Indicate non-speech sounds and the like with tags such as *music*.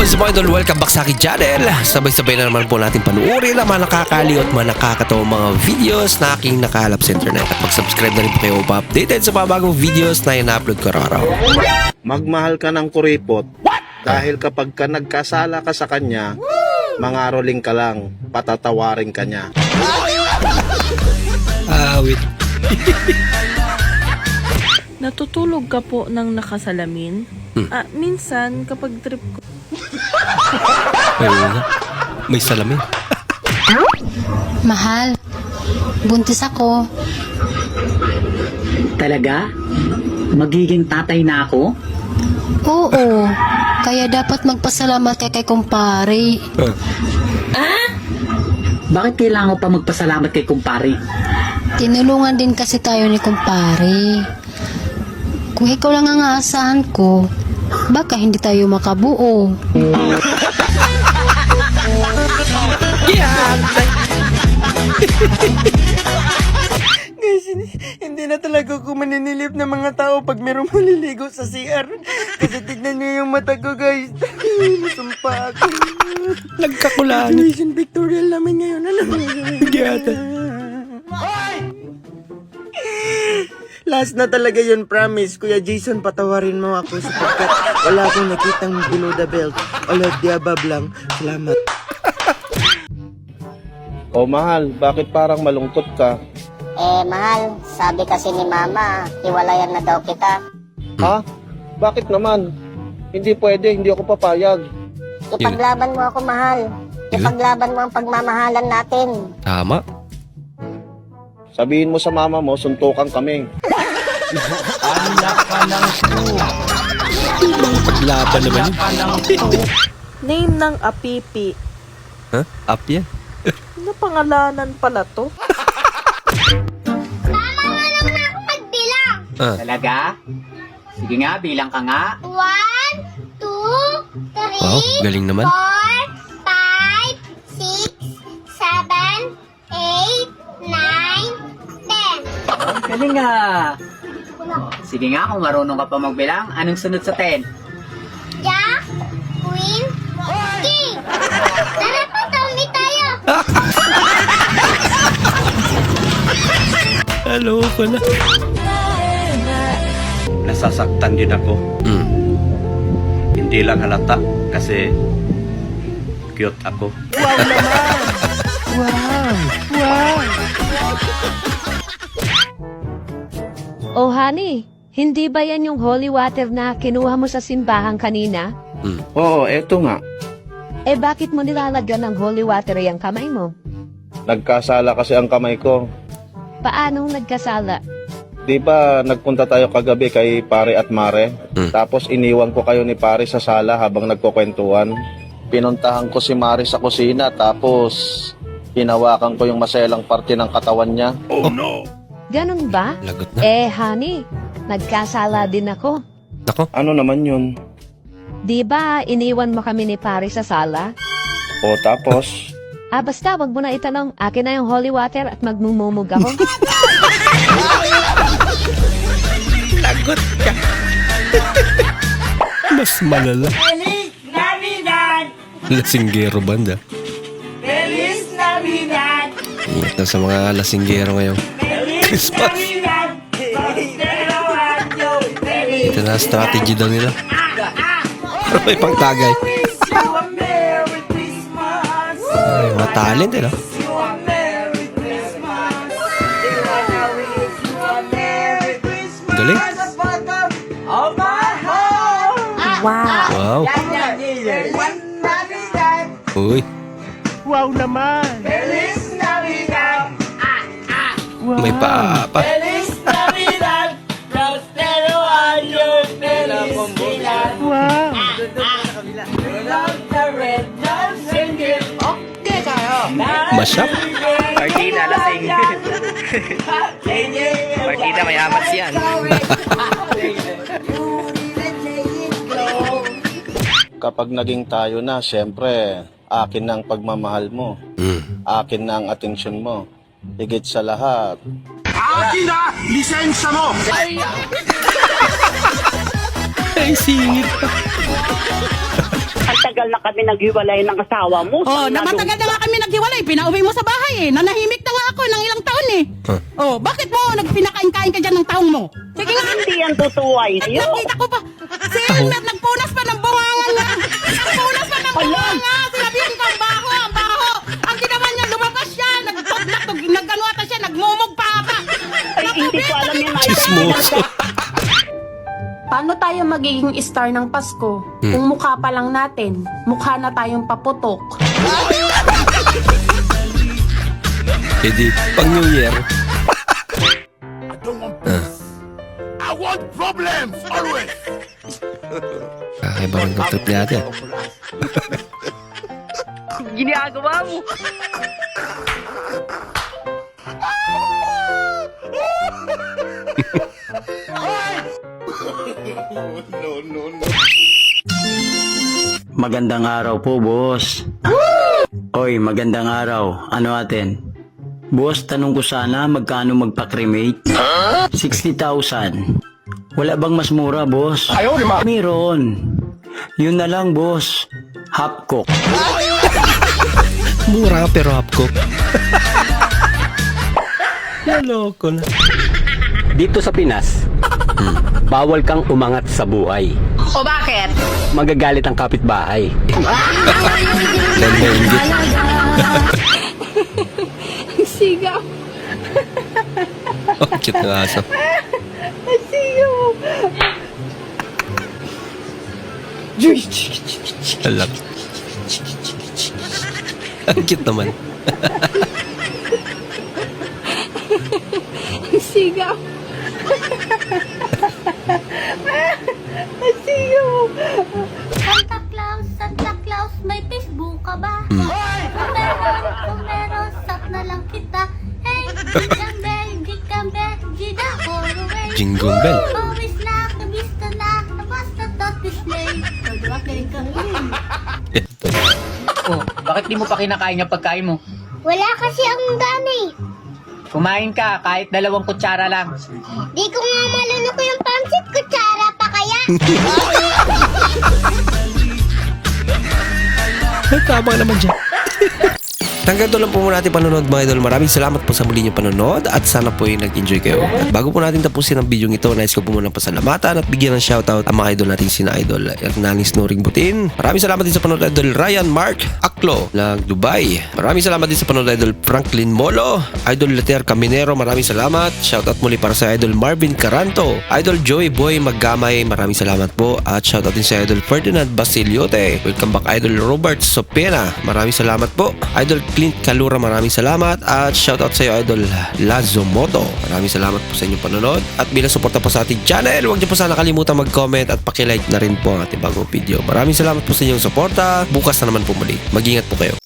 What's up mga idol? Welcome back sa aking channel. Sabay-sabay na naman po natin panuorin ang mga nakakaliw at mga nakakatawang mga videos na aking nakalap sa internet. At mag-subscribe na rin po kayo pa updated sa mga bagong videos na ina-upload ko araw. magmahal ka ng kuripot. Dahil kapag ka nagkasala ka sa kanya, mangaroling ka lang, patatawarin ka niya. *laughs* Ah, wait. Natutulog ka po ng nakasalamin? Ah, minsan, kapag trip ko, Ayun na. May salamin. Mahal, buntis ako. Talaga? Magiging tatay na ako? Oo, kaya dapat magpasalamat ka kay kumpare. Bakit kailangan ko pa magpasalamat kay kumpare? Tinulungan din kasi tayo ni kumpare. Kung ikaw lang ang aasahan ko, baka hindi tayo makabuo. *laughs* na talaga ako maninilip ng mga tao pag merong maliligo sa CR. Kasi tignan niyo yung mata ko, guys. Masumpa ako. Nagkakulaan. Generation Victorial namin ngayon. Ano? Gata. Last na talaga yun, promise. Kuya Jason, patawarin mo ako sapagkat wala akong nakitang below the belt. All of the above lang. Salamat. O mahal, bakit parang malungkot ka? Eh, mahal, sabi kasi ni mama, hiwalayan na daw kita. Ha? Bakit naman? Hindi pwede, hindi ako papayag. Ipaglaban mo ako, mahal. Ipaglaban mo ang pagmamahalan natin. Tama. Sabihin mo sa mama mo, suntukan kami. Paglaban naman yun. name ng apipi. Ha? Up yan? Ano pangalanan pala to? Ah. Talaga? Sige nga, bilang ka nga. One, two, three, Wow, galing naman. four, five, six, seven, eight, nine, ten. Ang galing nga. Sige nga, kung marunong ka pa magbilang, anong sunod sa 10? Jack, Queen, King. Tara pa, tawli tayo. *laughs* Hello ko na. Nasasaktan din ako. Hmm. Hindi lang halata kasi cute ako. Oh honey, hindi ba yan yung holy water na kinuha mo sa simbahan kanina? Oo, eto nga. Eh bakit mo nilalagyan ng holy water yung kamay mo? Nagkasala kasi ang kamay ko. Paanong nagkasala? Di ba nagpunta tayo kagabi kay pare at mare? Hmm. Tapos iniwan ko kayo ni pare sa sala habang nagkukwentuhan. Pinuntahan ko si mare sa kusina tapos hinawakan ko yung maselang parte ng katawan niya. Ganun ba? Lagot na. Eh honey, nagkasala din ako. Nako. Ano naman yun? Di ba iniwan mo kami ni pare sa sala? O tapos, Ah basta wag mo na itanong, akin na yung holy water at magmumumug ako. *laughs* Mas malala. Feliz Navidad! Lasinggero banda. Feliz Navidad! Ingat na sa mga lasinggero ngayon. Christmas. Feliz Ito na strategy daw nila. Pero may pangtagay. you a Merry Christmas! Ay, mga talent eh, no? You heart! Wow! Wow. Feliz Navidad! Uy, Feliz Navidad! may paapa. Feliz Navidad! Prospero año! Felicidad! Wow! Love the red and give Okay kayo! Masyap. Martina, lasing. *laughs* Martina, mayaman siyan. *laughs* kapag naging tayo na, syempre, akin na ang pagmamahal mo. Hmm. Akin na ang atensyon mo. Higit sa lahat, Ay, *laughs* singit pa. matagal na kami naghiwalay ng asawa mo. Oh, na matagal na nga kami naghiwalay. Pinauwi mo sa bahay eh. Nanahimik na nga ako ng ilang taon eh. Huh? Oh, bakit mo nagpinakain-kain ka dyan ng taong mo? Sige nga. Hindi yan totoo ay At nakita ko pa. Si Elmer nagpunas Chismoso. Paano tayo magiging star ng Pasko kung mukha pa lang natin, mukha na tayong paputok? Eh di, pang New Year. I want problems always. Kakaiba rin ng trip ni ate. Ah. Ginagawa mo. Magandang araw po, boss. Oy, magandang araw. Ano atin? Boss, tanong ko sana magkano magpa-cremate? 60,000. Wala bang mas mura, boss? Ayaw, Meron. Yun na lang, boss. Half cook. Mura pero hapkok. Naloko na. Dito sa Pinas, bawal kang umangat sa buhay. O bakit? Magagalit ang kapitbahay. Sigaw! Oh, cute ng aso. Sigaw! Alak. Ang cute naman. Sigaw! Sigaw! Ka ba? Kung meron, kung meron, stop na lang kita. Hey, Gigambel, Gigambel, Gida, for away. Jingle bell. Pawis na, kabista na, tapos na to display. Pag-wakay ka rin. Oh, bakit di mo pa kinakain yung pagkain mo? Wala kasi ang dami. Kumain ka kahit dalawang kutsara lang. Di ko nga malunok yung pansit, kutsara pa kaya. *laughs* Tama naman dyan. Hanggang doon lang po muna natin panonood mga idol. Maraming salamat po sa muli niyong panonood at sana po ay nag-enjoy kayo. At bago po natin tapusin ang video ito, nais ko po muna pasalamatan at bigyan ng shoutout ang mga idol natin sina idol Hernanis Noring Butin. Maraming salamat din sa panonood idol Ryan Mark Aklo ng Dubai. Maraming salamat din sa panonood idol Franklin Molo, idol Leter Caminero. Maraming salamat. Shoutout muli para sa idol Marvin Caranto, idol Joey Boy Maggamay. Maraming salamat po at shoutout din sa idol Ferdinand Basiliote. Welcome back idol Robert Sopena. Maraming salamat po. Idol Clint Kalura, maraming salamat. At shoutout sa iyo, Idol Lazo Moto. Maraming salamat po sa inyong panonood. At bilang suporta po sa ating channel, huwag niyo po sana kalimutan mag-comment at pakilike na rin po ang ating bagong video. Maraming salamat po sa inyong suporta. Bukas na naman po muli. Mag-ingat po kayo.